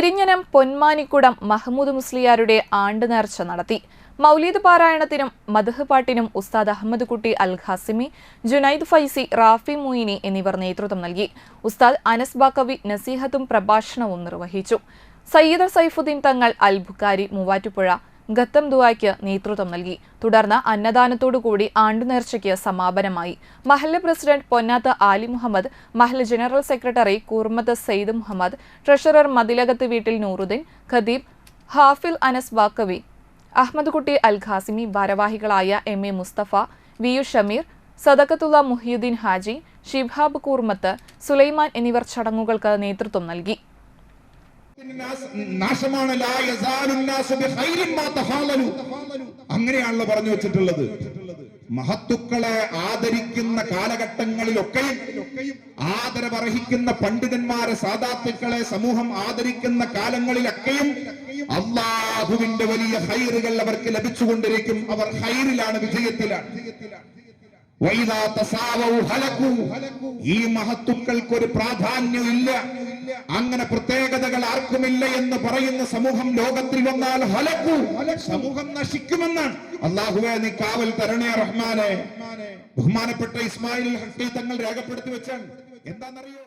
പെരിഞ്ഞനം പൊന്മാനിക്കുടം മഹ്മൂദ് മുസ്ലിയാരുടെ ആണ്ട് നേർച്ച നടത്തി. മൗലീദ് പാരായണത്തിനും മദഹ് പാട്ടിനും ഉസ്താദ് അഹമ്മദ് കുട്ടി അൽ ഖാസിമി ജുനൈദ് ഫൈസി റാഫി മൊയ്നി എന്നിവർ നേതൃത്വം നൽകി. ഉസ്താദ് അനസ് ബാക്കവി നസീഹത്തും പ്രഭാഷണവും നിർവഹിച്ചു. സയ്യിദ് സൈഫുദ്ദീൻ തങ്ങൾ അൽ ബുഖാരി മൂവാറ്റുപുഴ ഗത്തം ദുവായ്ക്ക് നേതൃത്വം നൽകി. തുടർന്ന് അന്നദാനത്തോടുകൂടി ആണ്ടുനേർച്ചയ്ക്ക് സമാപനമായി. മഹല്ല president Ponnath Ali Muhammad മഹല്ല general secretary Koormath Saeed Muhammad treasurer Mathilakath വീട്ടിൽ നൂറുദ്ദീൻ ഖദീബ് ഹാഫിൽ അനസ് വാക്കവി അഹമ്മദ് കുട്ടി അൽ ഖാസിമി ഭാരവാഹികളായ M A Musthafa V U Shameer Sadakathulla Muhiyuddin Haji Shihab Koormath Sulaiman എന്നിവർ ചടങ്ങുകൾക്ക് നേതൃത്വം നൽകി. അങ്ങനെയാണല്ലോ പറഞ്ഞു വെച്ചിട്ടുള്ളത്. മഹത്തുക്കളെ ആദരിക്കുന്ന കാലഘട്ടങ്ങളിലൊക്കെയും ആദരവർഹിക്കുന്ന പണ്ഡിതന്മാരെ സാധാത്തുക്കളെ സമൂഹം ആദരിക്കുന്ന കാലങ്ങളിലൊക്കെയും അള്ളാഹുവിന്റെ വലിയ ഹൈറുകൾ അവർക്ക് ലഭിച്ചുകൊണ്ടിരിക്കും. അവർ ഹൈറിലാണ് വിജയത്തിലാണ്. ഈ മഹത്തുക്കൾക്ക് ഒരു പ്രാധാന്യം ഇല്ല അങ്ങനെ പ്രത്യേകതകൾ ആർക്കുമില്ല എന്ന് പറയുന്ന സമൂഹം ലോകത്തിൽ വന്നാൽ ഹലക്കു. സമൂഹം നശിക്കുമെന്നാണ്. അള്ളാഹുവെ നീ കാവൽ തരണേ റഹ്മാനെ. ബഹുമാനപ്പെട്ട ഇസ്മായിൽ ഹട്ടി തങ്ങൾ രേഖപ്പെടുത്തി വെച്ചാണ്. എന്താണെന്നറിയോ?